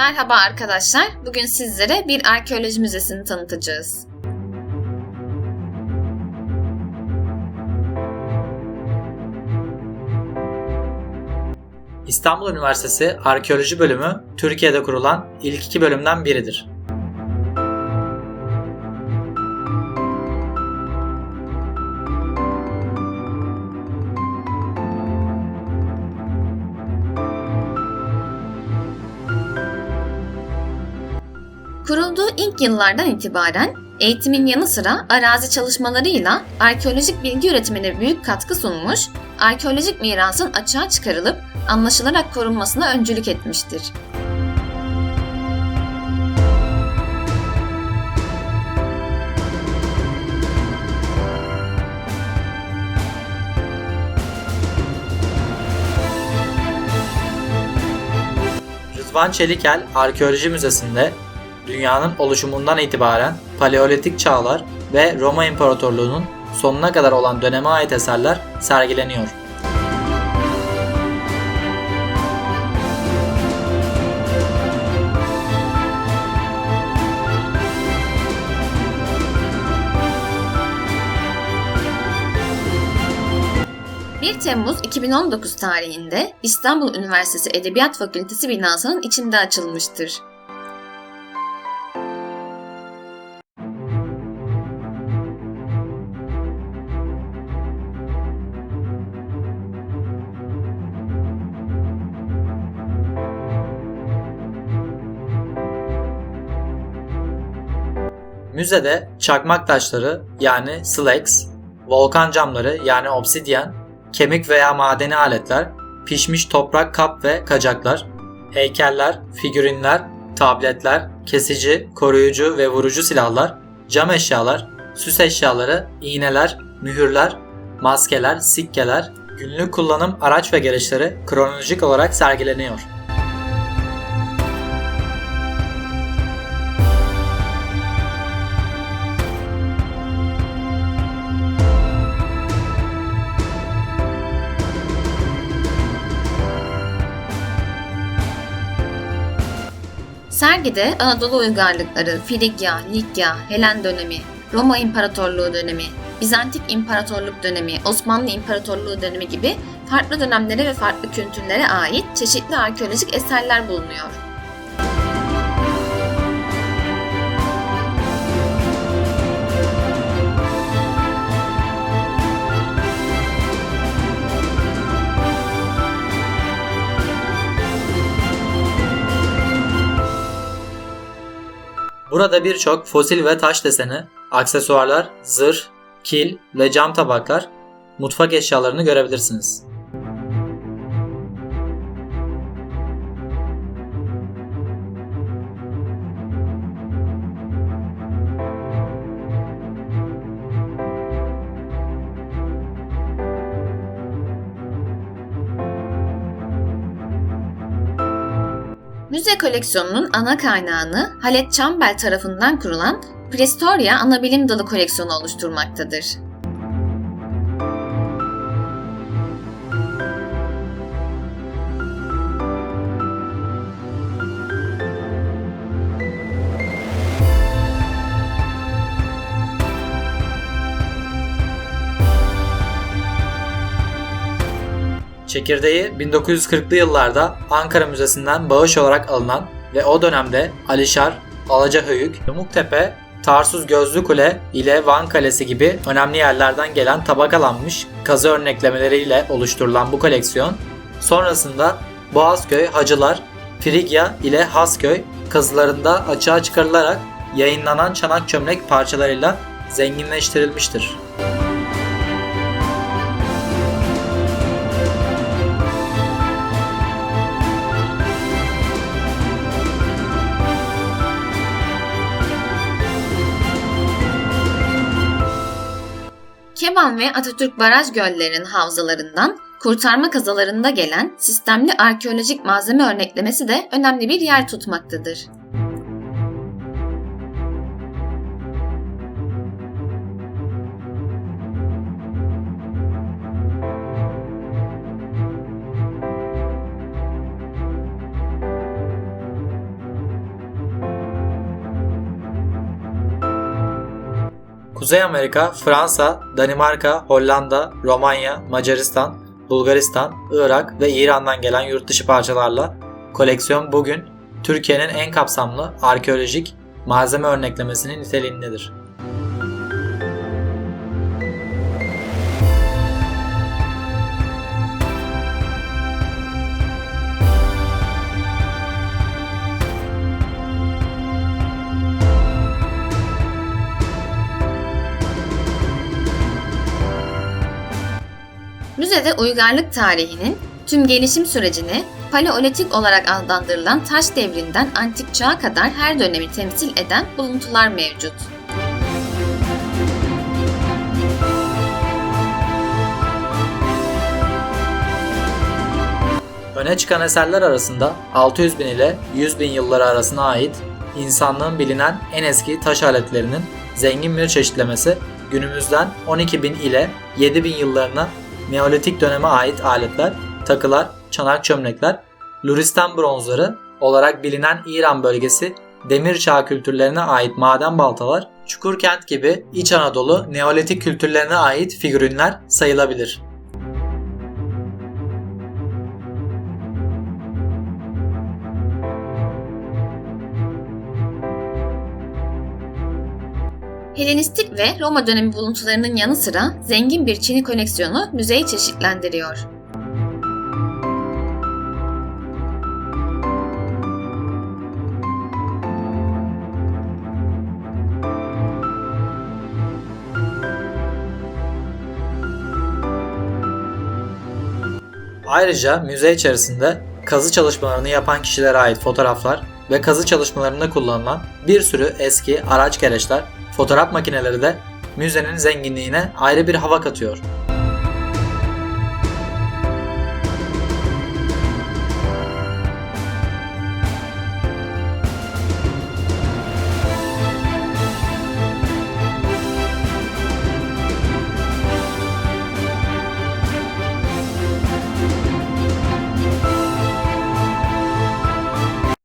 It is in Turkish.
Merhaba arkadaşlar. Bugün sizlere bir arkeoloji müzesini tanıtacağız. İstanbul Üniversitesi Arkeoloji Bölümü Türkiye'de kurulan ilk iki bölümden biridir. Kurulduğu ilk yıllardan itibaren eğitimin yanı sıra arazi çalışmalarıyla arkeolojik bilgi üretimine büyük katkı sunmuş, arkeolojik mirasın açığa çıkarılıp anlaşılarak korunmasına öncülük etmiştir. Rıdvan Çelikel Arkeoloji Müzesi'nde dünyanın oluşumundan itibaren Paleolitik çağlar ve Roma İmparatorluğu'nun sonuna kadar olan döneme ait eserler sergileniyor. ...1 Temmuz 2019 tarihinde İstanbul Üniversitesi Edebiyat Fakültesi binasının içinde açılmıştır. Müzede çakmak taşları yani silex, volkan camları yani obsidyen, kemik veya madeni aletler, pişmiş toprak kap ve kacaklar, heykeller, figürinler, tabletler, kesici, koruyucu ve vurucu silahlar, cam eşyalar, süs eşyaları, iğneler, mühürler, maskeler, sikkeler, günlük kullanım araç ve gereçleri kronolojik olarak sergileniyor. Sergide Anadolu uygarlıkları, Frigya, Likya, Helen dönemi, Roma İmparatorluğu dönemi, Bizantik İmparatorluk dönemi, Osmanlı İmparatorluğu dönemi gibi farklı dönemlere ve farklı kültürlere ait çeşitli arkeolojik eserler bulunuyor. Burada birçok fosil ve taş deseni, aksesuarlar, zırh, kil ve cam tabaklar, mutfak eşyalarını görebilirsiniz. Müze koleksiyonunun ana kaynağını Halet Çambel tarafından kurulan Prestoria Anabilim Dalı koleksiyonu oluşturmaktadır. Çekirdeği 1940'lı yıllarda Ankara Müzesi'nden bağış olarak alınan ve o dönemde Alişar, Alacahöyük, Yumuktepe, Tarsuz Gözlü Kule ile Van Kalesi gibi önemli yerlerden gelen tabakalanmış kazı örneklemeleriyle oluşturulan bu koleksiyon sonrasında Boğazköy, Hacılar, Frigya ile Hasköy kazılarında açığa çıkarılarak yayınlanan çanak çömlek parçalarıyla zenginleştirilmiştir. Keban ve Atatürk baraj göllerinin havzalarından kurtarma kazalarında gelen sistemli arkeolojik malzeme örneklemesi de önemli bir yer tutmaktadır. Kuzey Amerika, Fransa, Danimarka, Hollanda, Romanya, Macaristan, Bulgaristan, Irak ve İran'dan gelen yurt dışı parçalarla koleksiyon bugün Türkiye'nin en kapsamlı arkeolojik malzeme örneklemesinin niteliğindedir. Müzede uygarlık tarihinin tüm gelişim sürecini Paleolitik olarak adlandırılan taş devrinden antik çağa kadar her dönemi temsil eden buluntular mevcut. Öne çıkan eserler arasında 600 bin ile 100 bin yılları arasına ait insanlığın bilinen en eski taş aletlerinin zengin bir çeşitlemesi günümüzden 12 bin ile 7 bin yıllarına Neolitik döneme ait aletler, takılar, çanak çömlekler, Luristan bronzları olarak bilinen İran bölgesi demir çağ kültürlerine ait maden baltalar, Çukurkent gibi İç Anadolu Neolitik kültürlerine ait figürünler sayılabilir. Helenistik ve Roma dönemi buluntularının yanı sıra zengin bir Çin'i koleksiyonu müzeyi çeşitlendiriyor. Ayrıca müze içerisinde kazı çalışmalarını yapan kişilere ait fotoğraflar ve kazı çalışmalarında kullanılan bir sürü eski araç gereçler, fotoğraf makineleri de müzenin zenginliğine ayrı bir hava katıyor.